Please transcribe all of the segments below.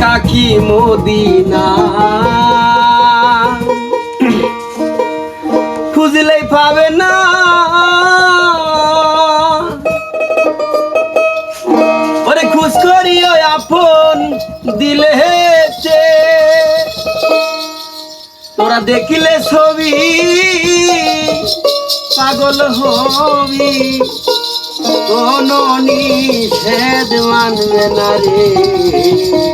কাকি মদিনা? খুঁজলেই পাবে না। ওরে খুশ করিও আপন দিলে হেছে তোরা দেখিলে ছবি, পাগল হবি। কোনো নিষেধ মানবে না রে।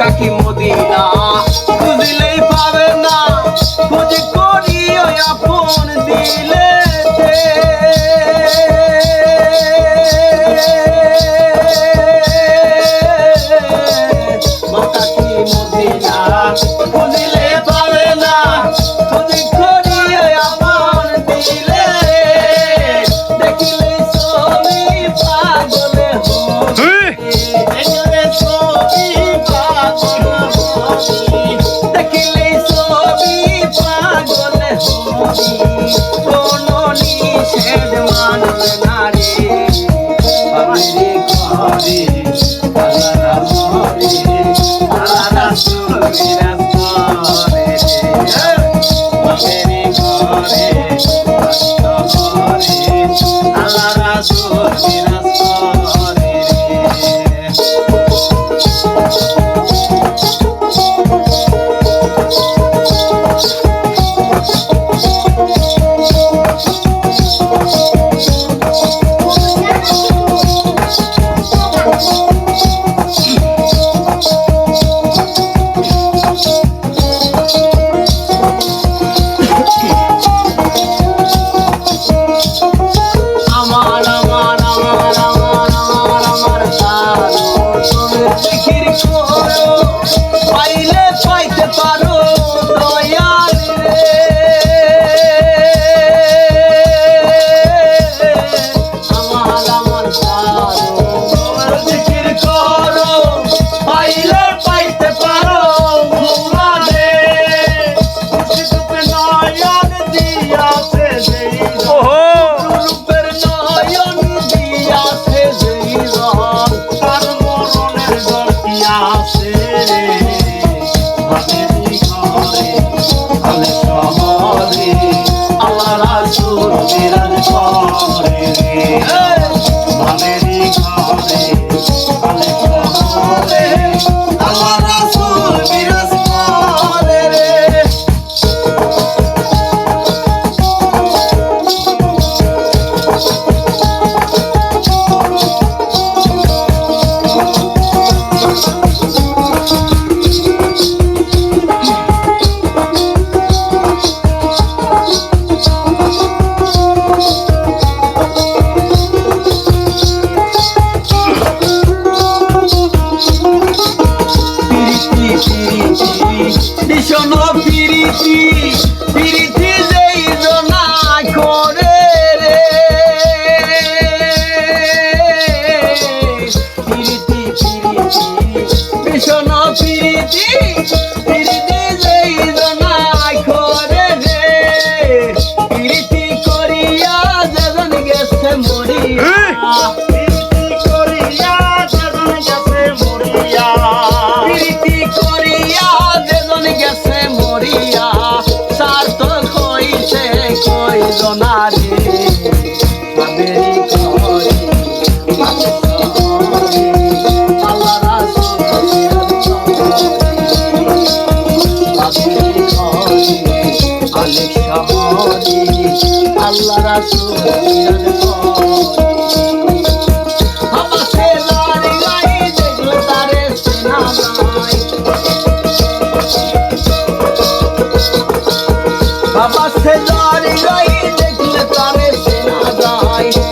থাকি মদিনা। আল্লাহ রাসূল ভীষণ পিরিতি পিরিতি। হইল না রে আবেরি করে আল্লাহ রাসুল